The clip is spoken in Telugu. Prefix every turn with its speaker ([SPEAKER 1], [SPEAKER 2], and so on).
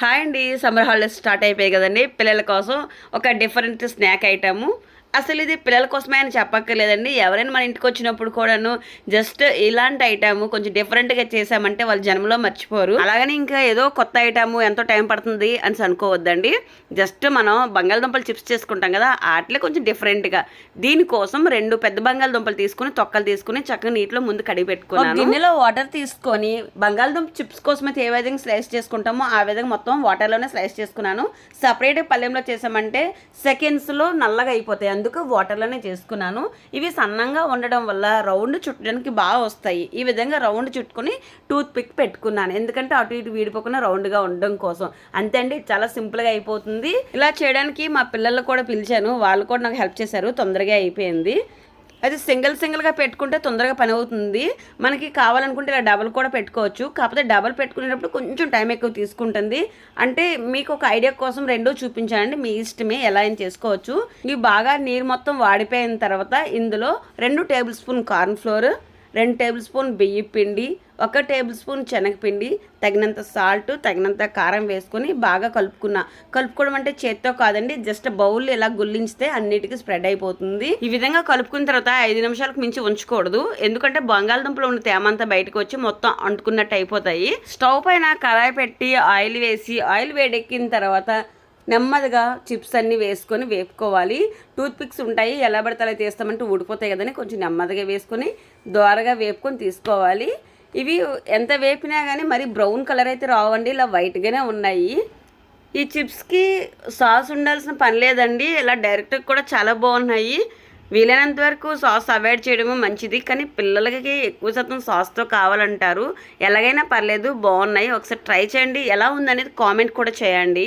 [SPEAKER 1] హాయ్ అండి సమ్మర్ హాలిడేస్ స్టార్ట్ అయిపోయాయి కదండి. పిల్లల కోసం ఒక డిఫరెంట్ స్నాక్ ఐటము. అసలు ఇది పిల్లల కోసమే అని చెప్పక్కర్లేదండి. ఎవరైనా మన ఇంటికి వచ్చినప్పుడు కూడాను జస్ట్ ఇలాంటి ఐటమ్ కొంచెం డిఫరెంట్గా చేసామంటే వాళ్ళ జన్మలో మర్చిపోరు. అలాగని ఇంకా ఏదో కొత్త ఐటమ్ ఎంతో టైం పడుతుంది అని అనుకోవద్దండి. జస్ట్ మనం బంగాళదుంపలు చిప్స్ చేసుకుంటాం కదా వాటిలో కొంచెం డిఫరెంట్గా దీనికోసం రెండు పెద్ద బంగాళదుంపలు తీసుకుని తొక్కలు తీసుకుని చక్కగా నీటిలో ముందు కడిగి పెట్టుకున్నాను. గిన్నెలో వాటర్ తీసుకొని బంగాళదుంప చిప్స్ కోసం అయితే ఏ విధంగా స్లైస్ చేసుకుంటామో ఆ విధంగా మొత్తం వాటర్లోనే స్లైస్ చేసుకున్నాను. సపరేట్ పల్లెంలో చేసామంటే సెకండ్స్లో నల్లగా అయిపోతాయి. అందుకు వాటర్లోనే చేసుకున్నాను? ఇవి సన్నంగా ఉండడం వల్ల రౌండ్ చుట్టడానికి బాగా వస్తాయి. ఈ విధంగా రౌండ్ చుట్టుకొని టూత్ పిక్ పెట్టుకున్నాను. ఎందుకంటే అటు ఇటు వీడిపోకుండా రౌండ్గా ఉండడం కోసం. అంతే అండి చాలా సింపుల్గా అయిపోతుంది. ఇలా చేయడానికి మా పిల్లలు కూడా పిలిచాను. వాళ్ళు కూడా నాకు హెల్ప్ చేశారు. తొందరగా అయిపోయింది. అది సింగిల్ సింగిల్గా పెట్టుకుంటే తొందరగా పని అవుతుంది. మనకి కావాలనుకుంటే ఇలా డబల్ కూడా పెట్టుకోవచ్చు. కాకపోతే డబల్ పెట్టుకునేటప్పుడు కొంచెం టైం ఎక్కువ తీసుకుంటుంది. అంటే మీకు ఒక ఐడియా కోసం రెండో చూపించానండి. మీ ఇష్టమే ఎలా అయినా చేసుకోవచ్చు. ఇవి బాగా నీరు మొత్తం వాడిపోయిన తర్వాత ఇందులో రెండు టేబుల్ స్పూన్ కార్న్ ఫ్లోర్ రెండు టేబుల్ స్పూన్ బియ్య పిండి ఒక టేబుల్ స్పూన్ శనగపిండి తగినంత సాల్ట్ తగినంత కారం వేసుకొని బాగా కలుపుకున్నా. కలుపుకోవడం అంటే చేత్తో కాదండి జస్ట్ బౌల్ ఇలా గుల్లించితే అన్నిటికీ స్ప్రెడ్ అయిపోతుంది. ఈ విధంగా కలుపుకున్న తర్వాత ఐదు నిమిషాలకు మించి ఉంచకూడదు. ఎందుకంటే బంగాళదుంపలో ఉన్న తేమ అంతా బయటకు వచ్చి మొత్తం అంటుకున్నట్టు అయిపోతాయి. స్టవ్ పైన కరాయి పెట్టి ఆయిల్ వేసి ఆయిల్ వేడెక్కిన తర్వాత నెమ్మదిగా చిప్స్ అన్నీ వేసుకొని వేపుకోవాలి. టూత్ పిక్స్ ఉంటాయి ఎలా పడితే అలా తీస్తామంటే ఊడిపోతాయి కదని కొంచెం నెమ్మదిగా వేసుకొని దోరగా వేపుకొని తీసుకోవాలి. ఇవి ఎంత వేపినా కానీ మరి బ్రౌన్ కలర్ అయితే రావండి. ఇలా వైట్గానే ఉన్నాయి. ఈ చిప్స్కి సాస్ ఉండాల్సిన పని లేదండి. ఇలా డైరెక్ట్గా కూడా చాలా బాగున్నాయి. వీలైనంత వరకు సాస్ అవాయిడ్ చేయడము మంచిది. కానీ పిల్లలకి ఎక్కువ శాతం సాస్తో కావాలంటారు. ఎలాగైనా పర్లేదు బాగున్నాయి. ఒకసారి ట్రై చేయండి. ఎలా ఉందనేది కామెంట్ కూడా చేయండి.